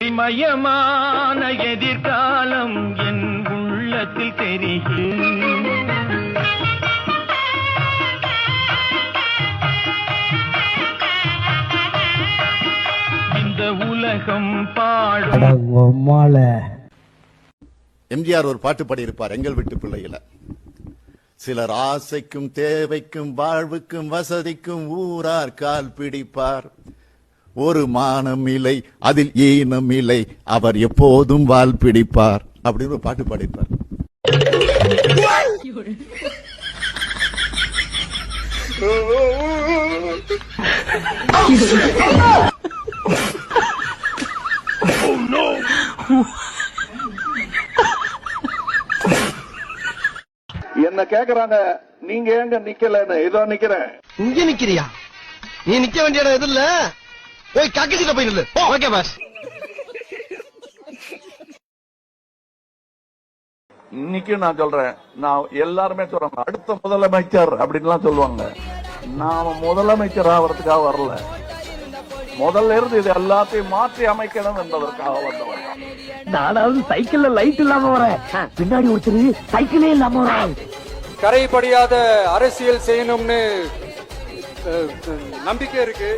மயமான எதிர்காலம் என் உள்ளத்தில் தெரிகிறது இந்த உலகம் பாடும் எம்ஜிஆர் ஒரு பாட்டு பாடியிருப்பார் எங்கள் வீட்டு பிள்ளையில. சிலர் ஆசைக்கும் தேவைக்கும் வாழ்வுக்கும் வசதிக்கும் ஊரார் கால் பிடிப்பார். ஒரு மானம் இல்லை அதில் ஈனம் இல்லை அவர் எப்போதும் வால் பிடிப்பார். அப்படின்னு ஒரு பாட்டு பாடியிருப்பார். என்ன கேக்குறாங்க? நீங்க ஏங்க நிக்கலன்னு? இதோ நிக்கிறேன். இங்க நிக்கிறியா? நீ நிக்க வேண்டிய இடம் எது இல்ல போய் கக்கச்சிட்ட போய் நில்லு. ஓகே பாஸ் இன்னைக்கு நான் சொல்றேன். நான் எல்லாருமே சொல்றாங்க அடுத்த முதலமைச்சர் அப்படின்லாம் சொல்லுவாங்க. நாம முதலமைச்சர் ஆகிறதுக்காக வரல. முதல்ல இருந்து இது எல்லாத்தையும் மாற்றி அமைக்கணும் என்பதற்காக வந்தவர் நானாவது சைக்கிள்ல லைட் இல்லாம வரேன். பின்னாடி ஒருத்தரு சைக்கிளே இல்லாம வரேன். கரைபடியாத அரசியல் செய்யணும்னு நம்பிக்கை இருக்கு.